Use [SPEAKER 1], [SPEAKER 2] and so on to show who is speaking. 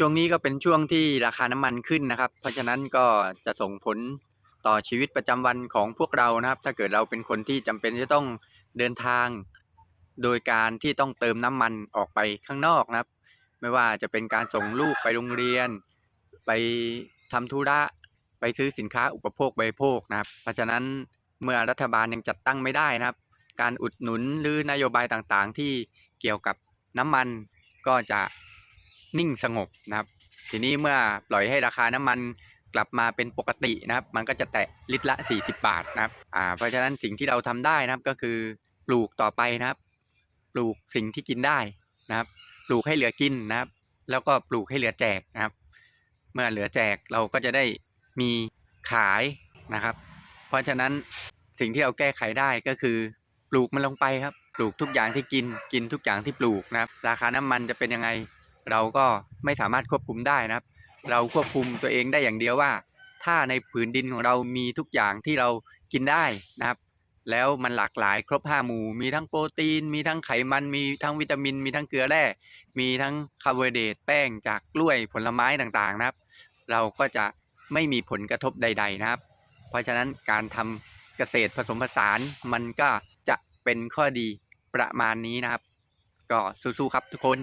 [SPEAKER 1] ช่วงนี้ก็เป็นช่วงที่ราคาน้ำมันขึ้นนะครับ เพราะฉะนั้นก็จะส่งผลต่อชีวิตประจำวันของพวกเรานะครับ ถ้าเกิดเราเป็นคนที่จำเป็นจะต้องเดินทาง โดยการที่ต้องเติมน้ำมันออกไปข้างนอกนะครับ ไม่ว่าจะเป็นการส่งลูกไปโรงเรียน ไปทำธุระไปซื้อสินค้าอุปโภคบริโภคนะครับ เพราะฉะนั้นเมื่อรัฐบาลยังจัดตั้งไม่ได้นะครับ การอุดหนุนหรือนโยบายต่างๆ ที่เกี่ยวกับน้ำมันก็จะ นิ่งสงบนะครับ ทีนี้เมื่อปล่อยให้ราคาน้ำมันกลับมาเป็นปกตินะครับ มันก็จะแตะลิตรละ 40 บาทนะครับอ่าเพราะฉะนั้นสิ่งที่เราทำได้นะครับก็คือปลูกต่อไปนะครับ ปลูกสิ่งที่กินได้นะครับ ปลูกให้เหลือกินนะครับ แล้วก็ปลูกให้เหลือแจกนะครับ เมื่อเหลือแจกเราก็จะได้มีขายนะครับ เพราะฉะนั้นสิ่งที่เราแก้ไขได้ก็คือ ปลูกมันลงไปครับ ปลูกทุกอย่างที่กินกินทุกอย่างที่ปลูกนะครับ ราคาน้ำมันจะเป็นยังไง เราก็ไม่สามารถควบคุมได้นะครับ เราควบคุมตัวเองได้อย่างเดียวว่า ถ้าในผืนดินของเรามีทุกอย่างที่เรากินได้นะครับ แล้วมันหลากหลายครบห้าหมู่ มีทั้งโปรตีน มีทั้งไขมัน มีทั้งวิตามิน มีทั้งเกลือแร่ มีทั้งคาร์โบไฮเดรตแป้งจากกล้วยผลไม้ต่างๆนะครับ เราก็จะไม่มีผลกระทบใด ๆนะครับ เพราะฉะนั้นการทำเกษตรผสมผสานมันก็จะเป็นข้อดีประมาณนี้นะครับ ก็สู้ๆครับทุกคน